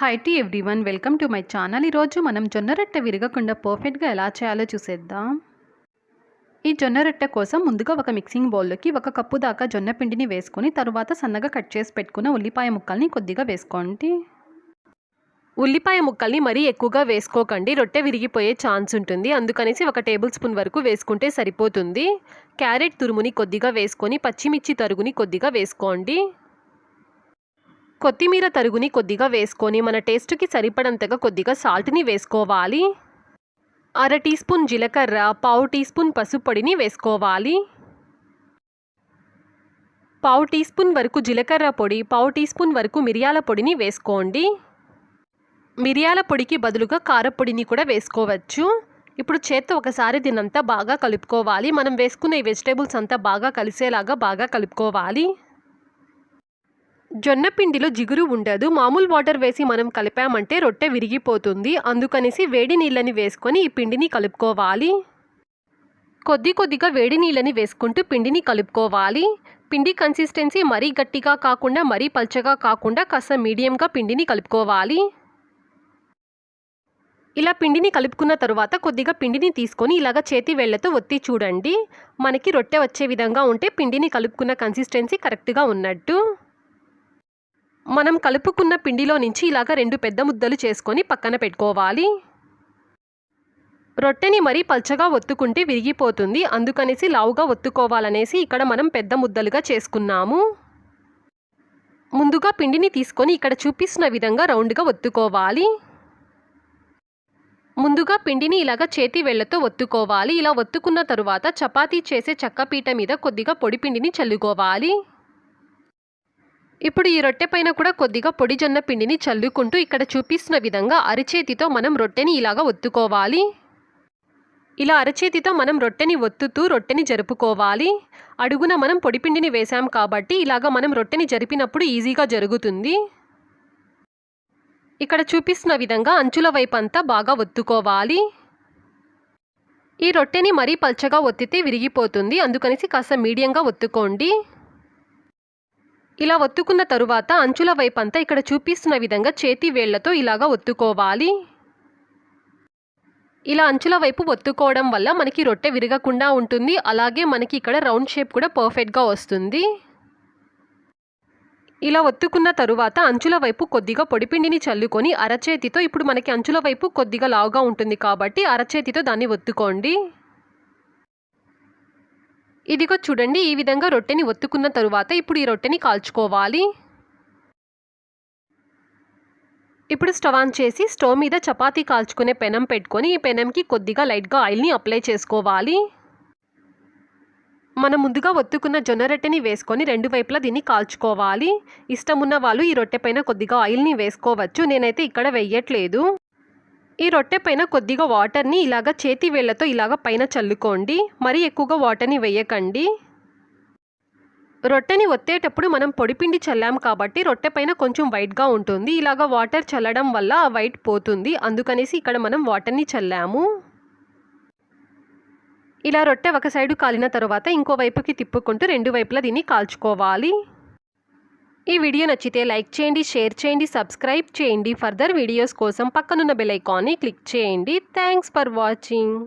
Hi to everyone welcome to my channel ఈరోజు మనం జొన్న రొట్టె విరగకుండా పర్ఫెక్ట్గా ఎలా చేయాలో చూసేద్దాం. ఈ జొన్న రొట్టె కోసం ముందుగా ఒక మిక్సింగ్ బౌల్లోకి ఒక కప్పు దాకా జొన్న పిండిని వేసుకొని తర్వాత సన్నగా కట్ చేసి పెట్టుకున్న ఉల్లిపాయ ముక్కల్ని కొద్దిగా వేసుకోండి. ఉల్లిపాయ ముక్కల్ని మరీ ఎక్కువగా వేసుకోకండి. రొట్టె విరిగిపోయే ఛాన్స్ ఉంటుంది. అందుకనేసి ఒక టేబుల్ స్పూన్ వరకు వేసుకుంటే సరిపోతుంది. క్యారెట్ తురుముని కొద్దిగా వేసుకొని పచ్చిమిర్చి తరుగుని కొద్దిగా వేసుకోండి. కొత్తిమీర తరుగుని కొద్దిగా వేసుకొని మన టేస్ట్కి సరిపడంతగా కొద్దిగా సాల్ట్ని వేసుకోవాలి. అర టీ స్పూన్ జీలకర్ర పావు టీ స్పూన్ పసుపు పొడిని వేసుకోవాలి. పావు టీ స్పూన్ వరకు జీలకర్ర పొడి పావు టీ స్పూన్ వరకు మిరియాల పొడిని వేసుకోండి. మిరియాల పొడికి బదులుగా కారపొడిని కూడా వేసుకోవచ్చు. ఇప్పుడు చేత్తో ఒకసారి దీనంతా బాగా కలుపుకోవాలి. మనం వేసుకున్న ఈ వెజిటేబుల్స్ అంతా బాగా కలిసేలాగా బాగా కలుపుకోవాలి. జొన్న పిండిలో జిగురు ఉండదు. మామూలు వాటర్ వేసి మనం కలిపామంటే రొట్టె విరిగిపోతుంది. అందుకనేసి వేడి నీళ్ళని వేసుకొని ఈ పిండిని కలుపుకోవాలి. కొద్ది కొద్దిగా వేడి నీళ్ళని వేసుకుంటూ పిండిని కలుపుకోవాలి. పిండి కన్సిస్టెన్సీ మరీ గట్టిగా కాకుండా మరీ పల్చగా కాకుండా కాస్త మీడియంగా పిండిని కలుపుకోవాలి. ఇలా పిండిని కలుపుకున్న తర్వాత కొద్దిగా పిండిని తీసుకొని ఇలాగ చేతి వేళ్ళతో ఒత్తి చూడండి. మనకి రొట్టె వచ్చే విధంగా ఉంటే పిండిని కలుపుకున్న కన్సిస్టెన్సీ కరెక్ట్గా ఉన్నట్టు. మనం కలుపుకున్న పిండిలో నుంచి ఇలాగ రెండు పెద్ద ముద్దలు చేసుకొని పక్కన పెట్టుకోవాలి. రొట్టెని మరీ పల్చగా ఒత్తుకుంటే విరిగిపోతుంది. అందుకనేసి లావుగా ఒత్తుకోవాలనేసి ఇక్కడ మనం పెద్ద ముద్దలుగా చేసుకున్నాము. ముందుగా పిండిని తీసుకొని ఇక్కడ చూపిస్తున్న విధంగా రౌండ్గా ఒత్తుకోవాలి. ముందుగా పిండిని ఇలాగ చేతి వేళ్ళతో ఒత్తుకోవాలి. ఇలా ఒత్తుకున్న తరువాత చపాతీ చేసే చక్కపీట మీద కొద్దిగా పొడి పిండిని చల్లుకోవాలి. ఇప్పుడు ఈ రొట్టె పైన కూడా కొద్దిగా పొడి జొన్న పిండిని చల్లుకుంటూ ఇక్కడ చూపిస్తున్న విధంగా అరచేతితో మనం రొట్టెని ఇలాగా ఒత్తుకోవాలి. ఇలా అరచేతితో మనం రొట్టెని ఒత్తుతూ రొట్టెని జరుపుకోవాలి. అడుగున మనం పొడిపిండిని వేసాం కాబట్టి ఇలాగ మనం రొట్టెని జరిపినప్పుడు ఈజీగా జరుగుతుంది. ఇక్కడ చూపిస్తున్న విధంగా అంచుల వైపు అంతా బాగా ఒత్తుకోవాలి. ఈ రొట్టెని మరీ పల్చగా ఒత్తితే విరిగిపోతుంది. అందుకనేసి కాస్త మీడియంగా ఒత్తుకోండి. ఇలా ఒత్తుకున్న తరువాత అంచుల వైపు అంతా ఇక్కడ చూపిస్తున్న విధంగా చేతి వేళ్ళతో ఇలాగా ఒత్తుకోవాలి. ఇలా అంచుల వైపు ఒత్తుకోవడం వల్ల మనకి రొట్టె విరగకుండా ఉంటుంది. అలాగే మనకి ఇక్కడ రౌండ్ షేప్ కూడా పర్ఫెక్ట్గా వస్తుంది. ఇలా ఒత్తుకున్న తరువాత అంచుల వైపు కొద్దిగా పొడిపిండిని చల్లుకొని అరచేతితో ఇప్పుడు మనకి అంచుల వైపు కొద్దిగా లావుగా ఉంటుంది కాబట్టి అరచేతితో దాన్ని ఒత్తుకోండి. ఇదిగో చూడండి ఈ విధంగా రొట్టెని ఒత్తుకున్న తరువాత ఇప్పుడు ఈ రొట్టెని కాల్చుకోవాలి. ఇప్పుడు స్టవ్ ఆన్ చేసి స్టవ్ మీద చపాతీ కాల్చుకునే పెనం పెట్టుకొని ఈ పెనంకి కొద్దిగా లైట్గా ఆయిల్ని అప్లై చేసుకోవాలి. మనం ముందుగా ఒత్తుకున్న జొన్న రొట్టెని వేసుకొని రెండు వైపులా దీన్ని కాల్చుకోవాలి. ఇష్టం ఉన్న వాళ్ళు ఈ రొట్టె పైన కొద్దిగా ఆయిల్ని వేసుకోవచ్చు. నేనైతే ఇక్కడ వెయ్యట్లేదు ఈ రొట్టె పైన కొద్దిగా వాటర్ని ఇలాగ చేతి వేళ్ళతో ఇలాగ పైన చల్లుకోండి. మరీ ఎక్కువగా వాటర్ని వేయకండి. రొట్టెని ఒత్తేటప్పుడు మనం పొడిపిండి చల్లాం కాబట్టి రొట్టె పైన కొంచెం వైట్గా ఉంటుంది. ఇలాగ వాటర్ చల్లడం వల్ల ఆ వైట్ పోతుంది. అందుకనేసి ఇక్కడ మనం వాటర్ని చల్లాము. ఇలా రొట్టె ఒక సైడు కాలిన తర్వాత ఇంకో వైపుకి తిప్పుకుంటూ రెండు వైపులా దీన్ని కాల్చుకోవాలి. ఈ వీడియో నచ్చితే లైక్ చేయండి షేర్ చేయండి సబ్స్క్రైబ్ చేయండి. ఫర్దర్ వీడియోస్ కోసం పక్కనున్న బెల్ ఐకాన్ని క్లిక్ చేయండి. Thanks for watching.